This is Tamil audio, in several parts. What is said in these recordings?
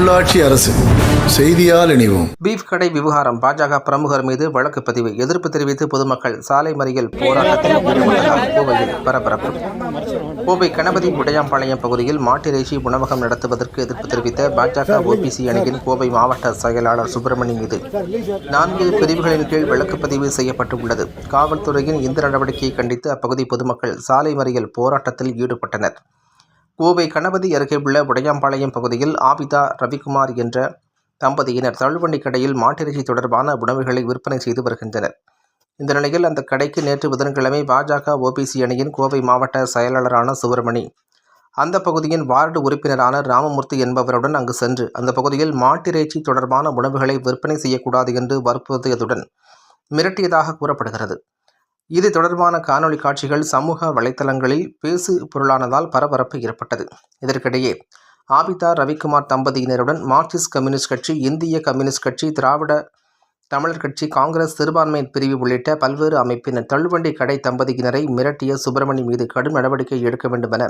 உள்ளாட்சி அரசு. செய்தியால் இணைவோம். பீஃப் கடை விவகாரம் பாஜக பிரமுகர் மீது வழக்கு பதிவு. எதிர்ப்பு தெரிவித்து பொதுமக்கள் சாலை மறியல் போராட்டத்தில் கோவையில் பரபரப்பு. கோவை கணபதி உடையாம்பாளையம் பகுதியில் மாட்டிறைச்சி உணவகம் நடத்துவதற்கு எதிர்ப்பு தெரிவித்த பாஜக ஓபிசி அணியின் கோவை மாவட்ட செயலாளர் சுப்பிரமணி மீது. நான்கு பிரிவுகளின் கீழ் வழக்கு பதிவு செய்யப்பட்டுள்ளது. காவல்துறையின் இந்த நடவடிக்கையை கண்டித்து அப்பகுதி பொதுமக்கள் சாலை மறியல் போராட்டத்தில் ஈடுபட்டனர். கோவை கணபதி அருகே உள்ள உடையாம்பாளையம் பகுதியில் ஆபிதா ரவிக்குமார் என்ற தம்பதியினர் தள்ளுவண்டி கடையில் மாட்டிறைச்சி தொடர்பான உணவுகளை விற்பனை செய்து வருகின்றனர். இந்த நிலையில் அந்த கடைக்கு நேற்று புதன்கிழமை பாஜக ஓபிசி அணியின் கோவை மாவட்ட செயலாளரான சுப்பிரமணி அந்த பகுதியின் வார்டு உறுப்பினரான ராமமூர்த்தி என்பவருடன் அங்கு சென்று அந்த பகுதியில் மாட்டிறைச்சி தொடர்பான உணவுகளை விற்பனை செய்யக்கூடாது என்று வற்புறுத்தியதுடன் மிரட்டியதாக கூறப்படுகிறது. இது தொடர்பான காணொளி காட்சிகள் சமூக வலைத்தளங்களில் பேசு பொருளானதால் பரபரப்பு ஏற்பட்டது. இதற்கிடையே ஆபிதா ரவிக்குமார் தம்பதியினருடன் மார்க்சிஸ்ட் கம்யூனிஸ்ட் கட்சி இந்திய கம்யூனிஸ்ட் கட்சி திராவிட தமிழர் கட்சி காங்கிரஸ் சிறுபான்மை பிரிவு உள்ளிட்ட பல்வேறு அமைப்பினர் தள்ளுவண்டி கடை தம்பதியினரை மிரட்டிய சுப்பிரமணி மீது கடும் நடவடிக்கை எடுக்க வேண்டுமென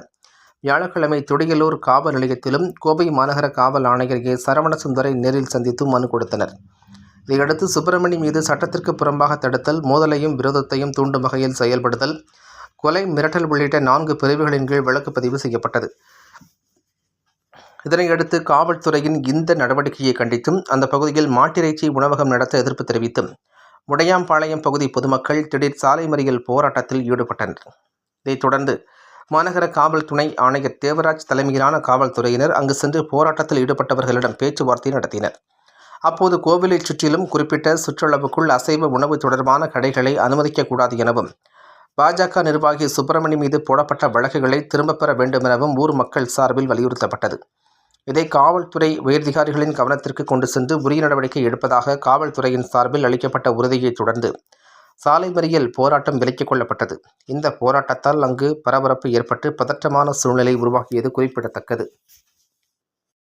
வியாழக்கிழமை துடியலூர் காவல் நிலையத்திலும் கோவை மாநகர காவல் ஆணையர் ஏ. சரவணசுந்தரை நேரில் சந்தித்து மனு கொடுத்தனர். இதையடுத்து சுப்பிரமணி மீது சட்டத்திற்கு புறம்பாக தடுத்தல் மோதலையும் விரோதத்தையும் தூண்டும் வகையில் செயல்படுதல் கொலை மிரட்டல் உள்ளிட்ட நான்கு பிரிவுகளின் கீழ் வழக்கு பதிவு செய்யப்பட்டது. இதனையடுத்து காவல்துறையின் இந்த நடவடிக்கையை கண்டித்தும் அந்த பகுதியில் மாட்டிறைச்சி உணவகம் நடத்த எதிர்ப்பு தெரிவித்தும் முடையாம்பாளையம் பகுதி பொதுமக்கள் திடீர் சாலை மறியல் போராட்டத்தில் ஈடுபட்டனர். இதைத் தொடர்ந்து மாநகர காவல் துணை ஆணையர் தேவராஜ் தலைமையிலான காவல்துறையினர் அங்கு சென்று போராட்டத்தில் ஈடுபட்டவர்களிடம் பேச்சுவார்த்தை நடத்தினர். அப்போது கோவிலைச் சுற்றிலும் குறிப்பிட்ட சுற்றளவுக்குள் அசைவ உணவு தொடர்பான கடைகளை அனுமதிக்கக்கூடாது எனவும் பாஜக நிர்வாகி சுப்பிரமணி மீது போடப்பட்ட வழக்குகளை திரும்பப் பெற வேண்டுமெனவும் ஊர் மக்கள் சார்பில் வலியுறுத்தப்பட்டது. இதை காவல்துறை உயரதிகாரிகளின் கவனத்திற்கு கொண்டு சென்று உரிய நடவடிக்கை எடுப்பதாக காவல்துறையின் சார்பில் அளிக்கப்பட்ட உறுதியைத் தொடர்ந்து சாலை மறியல் போராட்டம் விலக்கிக் கொள்ளப்பட்டது. இந்த போராட்டத்தால் அங்கு பரபரப்பு ஏற்பட்டு பதற்றமான சூழ்நிலை உருவாகியது குறிப்பிடத்தக்கது.